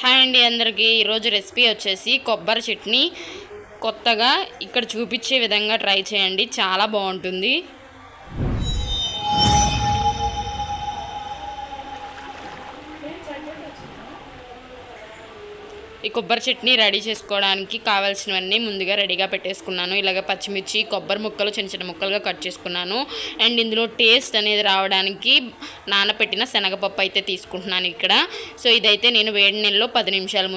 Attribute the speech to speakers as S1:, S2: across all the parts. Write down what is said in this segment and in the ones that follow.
S1: Hi అండి అందరికీ. ఈరోజు రెసిపీ వచ్చేసి కొబ్బరి చట్నీ. కొత్తగా ఇక్కడ చూపించే విధంగా ట్రై చేయండి. చాలా బాగుంటుంది. ఈ కొబ్బరి చట్నీ రెడీ చేసుకోవడానికి కావాల్సినవన్నీ ముందుగా రెడీగా పెట్టేసుకున్నాను. ఇలాగ పచ్చిమిర్చి కొబ్బరి ముక్కలు చిన్న చిన్న ముక్కలుగా కట్ చేసుకున్నాను. అండ్ ఇందులో టేస్ట్ అనేది రావడానికి నానబెట్టిన శనగపప్పు అయితే తీసుకుంటున్నాను ఇక్కడ. సో ఇదైతే నేను వేడి నెలలో పది నిమిషాల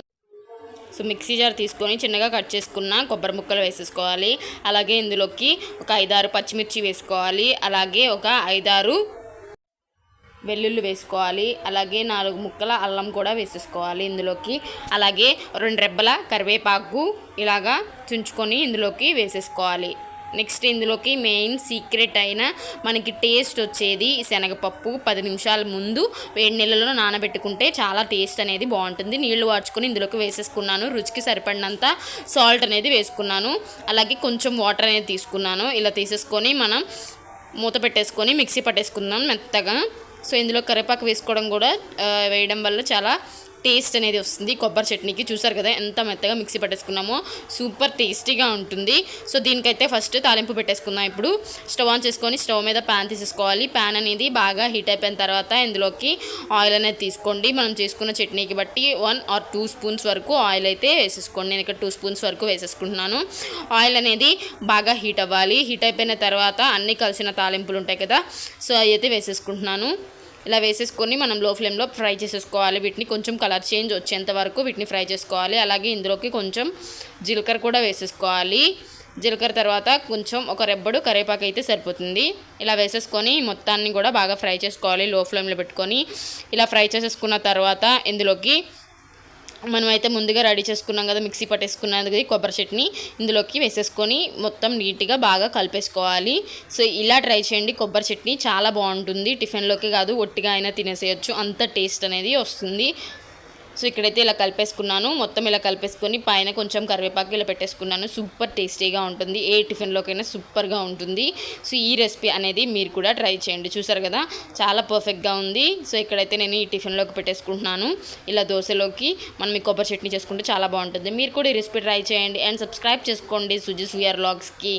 S1: సో మిక్సీ జార్ తీసుకొని చిన్నగా కట్ చేసుకున్న కొబ్బరి ముక్కలు వేసేసుకోవాలి. అలాగే ఇందులోకి ఒక ఐదారు పచ్చిమిర్చి వేసుకోవాలి. అలాగే ఒక ఐదారు వెల్లుల్లి వేసుకోవాలి. అలాగే నాలుగు ముక్కల అల్లం కూడా వేసేసుకోవాలి ఇందులోకి. అలాగే రెండు రెబ్బల కరివేపాకు ఇలాగా చుంచుకొని ఇందులోకి వేసేసుకోవాలి. నెక్స్ట్ ఇందులోకి మెయిన్ సీక్రెట్ అయిన మనకి టేస్ట్ వచ్చేది శనగపప్పు. పది నిమిషాల ముందు వేడి నీళ్ళలో నానబెట్టుకుంటే చాలా టేస్ట్ అనేది బాగుంటుంది. నీళ్ళు వాడ్చుకొని ఇందులోకి వేసేసుకున్నాను. రుచికి సరిపడినంత సాల్ట్ అనేది వేసుకున్నాను. అలాగే కొంచెం వాటర్ అనేది తీసుకున్నాను. ఇలా తీసేసుకొని మనం మూత పెట్టేసుకొని మిక్సీ పట్టేసుకుందాం మెత్తగా. సో ఇందులో కరివేపాకు వేసుకోవడం కూడా వేయడం వల్ల చాలా టేస్ట్ అనేది వస్తుంది. కొబ్బరి చట్నీకి చూసారు కదా ఎంత మెత్తగా మిక్సీ పట్టేసుకున్నామో సూపర్ టేస్టీగా ఉంటుంది. సో దీనికైతే ఫస్ట్ తాలింపు పెట్టేసుకుందాం ఇప్పుడు. స్టవ్ ఆన్ చేసుకొని స్టవ్ మీద ప్యాన్ తీసేసుకోవాలి. ప్యాన్ అనేది బాగా హీట్ అయిపోయిన తర్వాత ఇందులోకి ఆయిల్ అనేది తీసుకోండి. మనం చేసుకున్న చట్నీకి బట్టి వన్ ఆర్ టూ స్పూన్స్ వరకు ఆయిల్ అయితే వేసేసుకోండి. నేను ఇక్కడ టూ స్పూన్స్ వరకు వేసేసుకుంటున్నాను. ఆయిల్ అనేది బాగా హీట్ అవ్వాలి. హీట్ అయిపోయిన తర్వాత అన్నీ కలిసిన తాలింపులు ఉంటాయి కదా సో అవి అయితే వేసేసుకుంటున్నాను. ఇలా వేసేసుకొని మనం లో ఫ్లేమ్లో ఫ్రై చేసేసుకోవాలి. వీటిని కొంచెం కలర్ చేంజ్ వచ్చేంత వరకు వీటిని ఫ్రై చేసుకోవాలి. అలాగే ఇందులోకి కొంచెం జీలకర్ర కూడా వేసేసుకోవాలి. జీలకర్ర తర్వాత కొంచెం ఒక రెబ్బడు కరేపాకు అయితే సరిపోతుంది. ఇలా వేసేసుకొని మొత్తాన్ని కూడా బాగా ఫ్రై చేసుకోవాలి. లో ఫ్లేమ్లో పెట్టుకొని ఇలా ఫ్రై చేసేసుకున్న తర్వాత ఇందులోకి మనమైతే ముందుగా రెడీ చేసుకున్నాం కదా మిక్సీ పట్టేసుకున్నది కొబ్బరి చట్నీ. ఇందులోకి వేసేసుకొని మొత్తం నీట్గా బాగా కలిపేసుకోవాలి. సో ఇలా ట్రై చేయండి. కొబ్బరి చట్నీ చాలా బాగుంటుంది. టిఫిన్లోకి కాదు ఒట్టిగా అయినా తినేసేయచ్చు. అంత టేస్ట్ అనేది వస్తుంది. సో ఇక్కడైతే ఇలా కలిపేసుకున్నాను. మొత్తం ఇలా కలిపేసుకొని పైన కొంచెం కరివేపాకు ఇలా పెట్టేసుకున్నాను. సూపర్ టేస్టీగా ఉంటుంది. ఏ టిఫిన్లోకైనా సూపర్గా ఉంటుంది. సో ఈ రెసిపీ అనేది మీరు కూడా ట్రై చేయండి. చూసారు కదా? చాలా పర్ఫెక్ట్గా ఉంది. సో ఇక్కడైతే నేను ఈ టిఫిన్లోకి పెట్టేసుకుంటున్నాను. ఇలా దోశలోకి మనం ఈ కొబ్బరి చట్నీ చేసుకుంటే చాలా బాగుంటుంది. మీరు కూడా ఈ రెసిపీ ట్రై చేయండి. అండ్ సబ్స్క్రైబ్ చేసుకోండి సుజీస్ వీఆర్ లాగ్స్కి